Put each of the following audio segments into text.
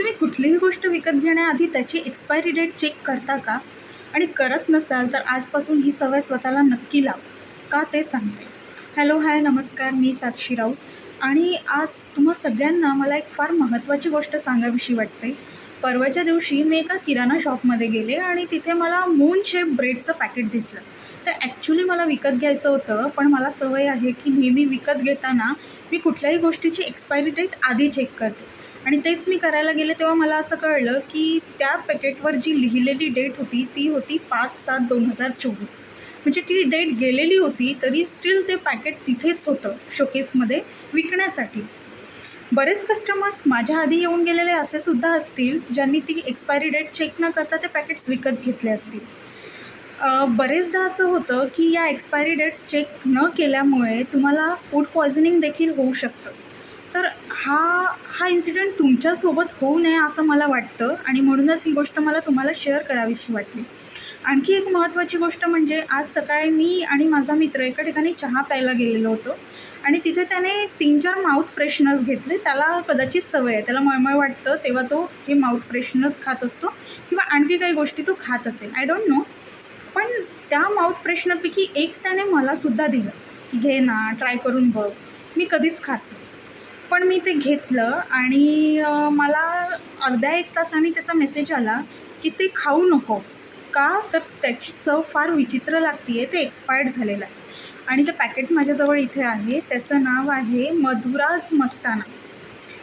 तुम्ही कुठलीही गोष्ट विकत घेण्याआधी त्याची एक्सपायरी डेट चेक करता का? आणि करत नसाल तर आजपासून ही सवय स्वतःला नक्की लाव का ते सांगते. हॅलो हाय नमस्कार मी साक्षी राऊत. आणि आज तुम्हा सगळ्यांना मला एक फार महत्त्वाची गोष्ट सांगावीशी वाटते. परवाच्या दिवशी मी एका किराणा शॉपमध्ये गेले आणि तिथे मला मून शेप ब्रेडचं पॅकेट दिसलं. तर ॲक्च्युली मला विकत घ्यायचं होतं पण मला सवय आहे की नेहमी विकत घेताना मी कुठल्याही गोष्टीची एक्सपायरी डेट आधी चेक करते. आणि तेच मी करायला गेले तेव्हा मला असं कळलं की त्या पॅकेटवर जी लिहिलेली डेट होती ती होती पाच सात दोन हजार चोवीस. म्हणजे ती डेट गेलेली होती तरी स्टील ते पॅकेट तिथेच होतं शोकेसमध्ये विकण्यासाठी. बरेच कस्टमर्स माझ्या आधी येऊन गेलेले असे सुद्धा असतील ज्यांनी ती एक्सपायरी डेट चेक न करता ते पॅकेट्स विकत घेतले असतील. बरेचदा असं होतं की या एक्सपायरी डेट्स चेक न केल्यामुळे तुम्हाला फूड पॉयझनिंग देखील होऊ शकतं. तर हा हा इन्सिडेंट तुमच्यासोबत होऊ नये असं मला वाटतं आणि म्हणूनच ही गोष्ट मला तुम्हाला शेअर करावीशी वाटली. आणखी एक महत्त्वाची गोष्ट म्हणजे आज सकाळी मी आणि माझा मित्र एका ठिकाणी चहा प्यायला गेलेलो होतो आणि तिथे त्याने तीन चार माउथ फ्रेशनर्स घेतले. त्याला कदाचित सवय आहे. त्याला मळमळ वाटतं तेव्हा तो हे माउथ फ्रेशनर्स खात असतो किंवा आणखी काही गोष्टी तो खात असेल. आय डोंट नो पण त्या माउथ फ्रेशनरपैकी एक त्याने मलासुद्धा दिलं की घे ना ट्राय करून बघ. मी कधीच खात नाही. पण मी ते घेतलं आणि मला अर्ध्या एक तासाने त्याचा मेसेज आला की ते खाऊ नकोस. का? तर त्याची चव फार विचित्र लागते आहे ते एक्सपायर्ड झालेलं आहे. आणि ते पॅकेट माझ्याजवळ इथे आहे त्याचं नाव आहे मधुराज मस्ताना.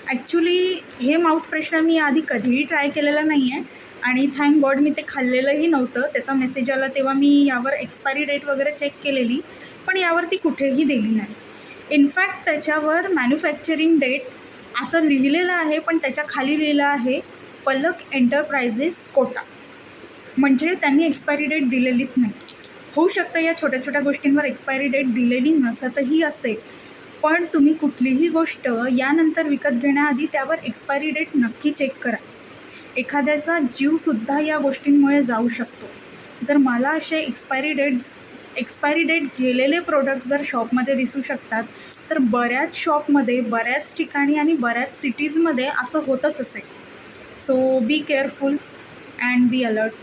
ॲक्च्युली हे माउथ फ्रेशनर मी आधी कधीही ट्राय केलेलं नाही आहे आणि थँक गॉड मी ते खाल्लेलंही नव्हतं. त्याचा मेसेज आला तेव्हा मी यावर एक्सपायरी डेट वगैरे चेक केलेली पण यावरती कुठेही दिली नाही. इनफॅक्ट त्याच्यावर मॅन्युफॅक्चरिंग डेट असं लिहिलेलं आहे पण त्याच्याखाली लिहिलं आहे पलक एंटरप्राइजेस कोटा म्हणजे त्यांनी एक्सपायरी डेट दिलेलीच नाही. होऊ शकतं या छोट्या छोट्या गोष्टींवर एक्सपायरी डेट दिलेली नसतही असेल पण तुम्ही कुठलीही गोष्ट यानंतर विकत घेण्याआधी त्यावर एक्सपायरी डेट नक्की चेक करा. एखाद्याचा जीवसुद्धा या गोष्टींमुळे जाऊ शकतो. जर मला असे एक्सपायरी डेट एक्सपायरी डेट गेलेले प्रोडक्ट्स जर शॉपमध्ये दिसू शकतात तर बऱ्याच शॉपमध्ये बऱ्याच ठिकाणी आणि बऱ्याच सिटीजमध्ये असं होतच असेल so be careful and be alert